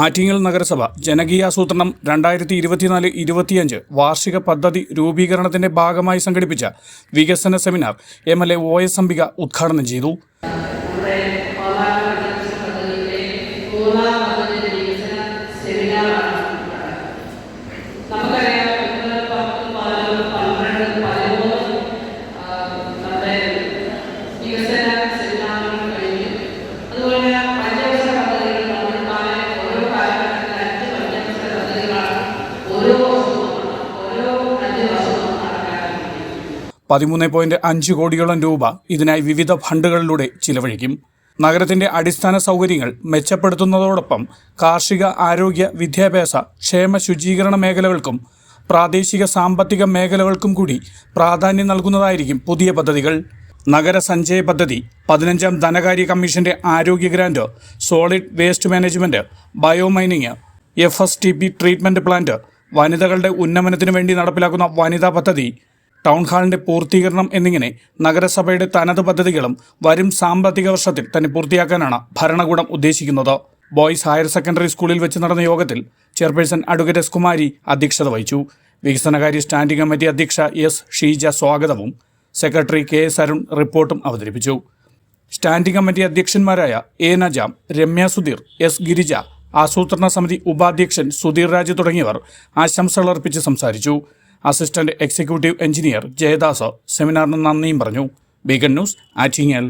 ആറ്റിങ്ങൽ നഗരസഭ ജനകീയാസൂത്രണം രണ്ടായിരത്തി ഇരുപത്തിനാല് ഇരുപത്തിയഞ്ച് വാർഷിക പദ്ധതി രൂപീകരണത്തിന്റെ ഭാഗമായി സംഘടിപ്പിച്ച വികസന seminar M L A O S Ambika ഉദ്ഘാടനം ചെയ്തു. പതിമൂന്ന് പോയിന്റ് അഞ്ച് കോടിയോളം രൂപ ഇതിനായി വിവിധ ഫണ്ടുകളിലൂടെ ചിലവഴിക്കും. നഗരത്തിന്റെ അടിസ്ഥാന സൗകര്യങ്ങൾ മെച്ചപ്പെടുത്തുന്നതോടൊപ്പം കാർഷിക ആരോഗ്യ വിദ്യാഭ്യാസ ക്ഷേമ ശുചീകരണ മേഖലകൾക്കും പ്രാദേശിക സാമ്പത്തിക മേഖലകൾക്കും കൂടി പ്രാധാന്യം നൽകുന്നതായിരിക്കും പുതിയ പദ്ധതികൾ. നഗര സഞ്ചയ പദ്ധതി പതിനഞ്ചാം ധനകാര്യ കമ്മീഷന്റെ ആരോഗ്യ grant solid waste management biomining F S T P treatment plant വനിതകളുടെ ഉന്നമനത്തിനു വേണ്ടി നടപ്പിലാക്കുന്ന വനിതാ പദ്ധതി ടൗൺ ഹാളിന്റെ പൂർത്തീകരണം എന്നിങ്ങനെ നഗരസഭയുടെ തനത് പദ്ധതികളും വരും സാമ്പത്തിക വർഷത്തിൽ തന്നെ പൂർത്തിയാക്കാനാണ് ഭരണകൂടം ഉദ്ദേശിക്കുന്നത്. ബോയ്സ് ഹയർ സെക്കൻഡറി സ്കൂളിൽ വെച്ച് നടന്ന യോഗത്തിൽ ചെയർപേഴ്സൺ അഡ്വക്കേറ്റ് എസ് കുമാരി അധ്യക്ഷത വഹിച്ചു. വികസനകാര്യ സ്റ്റാൻഡിംഗ് കമ്മിറ്റി അധ്യക്ഷ എസ് ഷീജ സ്വാഗതവും സെക്രട്ടറി കെ എസ് അരുൺ റിപ്പോർട്ടും അവതരിപ്പിച്ചു. സ്റ്റാൻഡിംഗ് കമ്മിറ്റി അധ്യക്ഷന്മാരായ എ നജാം രമ്യ സുധീർ എസ് ഗിരിജ ആസൂത്രണ സമിതി ഉപാധ്യക്ഷൻ സുധീർ രാജ് തുടങ്ങിയവർ ആശംസകൾ അർപ്പിച്ച് സംസാരിച്ചു. അസിസ്റ്റന്റ് എക്സിക്യൂട്ടീവ് എഞ്ചിനീയർ ജയദാസ് സെമിനാറിന് നന്ദിയും പറഞ്ഞു. ബീഗൻ ന്യൂസ് ആറ്റിങ്ങൽ.